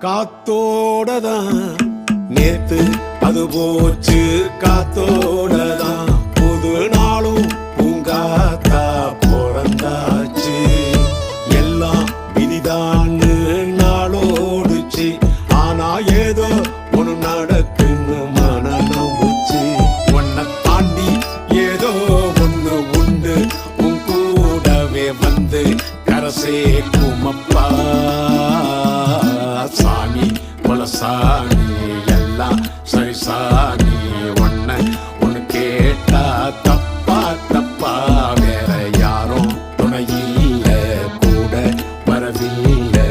காத்தோடதான். நேத்து அது போச்சு காத்தோடதான். புது நாளும் பூங்காத்தா பிறந்தாச்சு. எல்லாம் விதிதான்னு நாளோடுச்சு. ஆனா ஏதோ ஒன்று நடக்குன்னு மனம் நம்புச்சு உன்னை தாண்டி ஏதோ ஒன்று உண்டு. உன் கூடவே வந்து கரசே குமப்பா. சாமி எல்லாம் சரி சாமி ஒன்ன ஒன்று கேட்டா தப்பா தப்பா வேற யாரும் துணையில் கூட வரவில்லை